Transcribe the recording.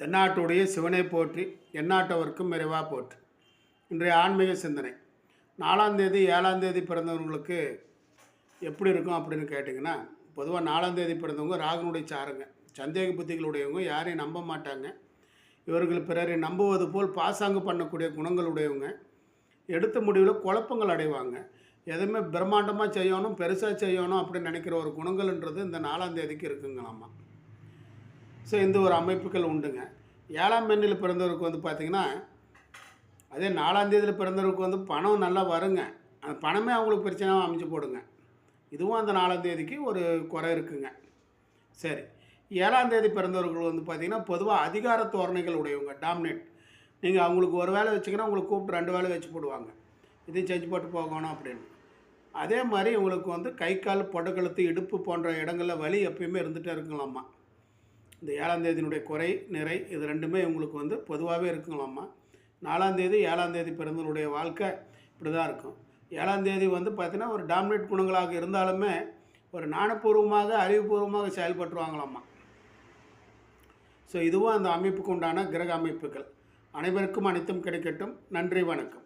தென்னாட்டுடைய சிவனை போற்றி எந்நாட்டவர்க்கும் விரைவாக போற்றி. இன்றைய ஆன்மீக சிந்தனை. நாலாம் தேதி ஏழாம் தேதி பிறந்தவங்களுக்கு எப்படி இருக்கும் அப்படின்னு கேட்டிங்கன்னா பொதுவாக நாலாம் தேதி பிறந்தவங்க ராகனுடைய சாருங்க சந்தேக புத்திகளுடையவங்க யாரையும் நம்ப மாட்டாங்க. இவர்கள் பிறரை நம்புவது போல் பாசாங்கு பண்ணக்கூடிய குணங்களுடையவங்க. எடுத்த முடிவில் குழப்பங்கள் அடைவாங்க. எதுவுமே பிரம்மாண்டமாக செய்யணும் பெருசாக செய்யணும் அப்படின்னு நினைக்கிற ஒரு குணங்கள்ன்றது இந்த நாலாம் தேதிக்கு இருக்குங்களாம்மா ஸோ இந்த ஒரு அமைப்புகள் உண்டுங்க. ஏழாம் எண்ணில் பிறந்தவருக்கு வந்து பார்த்திங்கன்னா அதே நாலாம் தேதியில் பிறந்தவருக்கு வந்து பணம் நல்லா வருங்க. அந்த பணமே அவங்களுக்கு பிரச்சனையாக அமைஞ்சு போடுங்க. இதுவும் அந்த நாலாம் தேதிக்கு ஒரு குறை இருக்குங்க. சரி. ஏழாம் தேதி பிறந்தவர்கள் வந்து பார்த்திங்கன்னா பொதுவாக அதிகார தோரணைகள் உடையவங்க டாமினேட். நீங்கள் அவங்களுக்கு ஒரு வேலை வச்சுங்கன்னா உங்களுக்கு கூப்பிட்டு ரெண்டு வேலை வச்சு போடுவாங்க. இதையும் செஞ்சு போட்டு போகணும் அப்படின்னு. அதே மாதிரி உங்களுக்கு வந்து கை கால் பொடக்கழுத்து இடுப்பு போன்ற இடங்களில் வலி எப்பயுமே இருந்துகிட்டே இருக்குங்களாம்மா இந்த ஏழாம் தேதியினுடைய குறை நிறை இது ரெண்டுமே உங்களுக்கு வந்து பொதுவாகவே இருக்குங்களாம்மா. நாலாம் தேதி ஏழாம் தேதி பிறந்தவருடைய வாழ்க்கை இப்படி தான் இருக்கும். ஏழாம் தேதி வந்து பார்த்தீங்கன்னா ஒரு டாமினேட் குணங்களாக இருந்தாலுமே ஒரு ஞானபூர்வமாக அறிவுபூர்வமாக செயல்பட்டுருவாங்களாம்மா. ஸோ இதுவும் அந்த அமைப்புக்கு உண்டான கிரக அமைப்புகள். அனைவருக்கும் அனைத்தும் கிடைக்கட்டும். நன்றி வணக்கம்.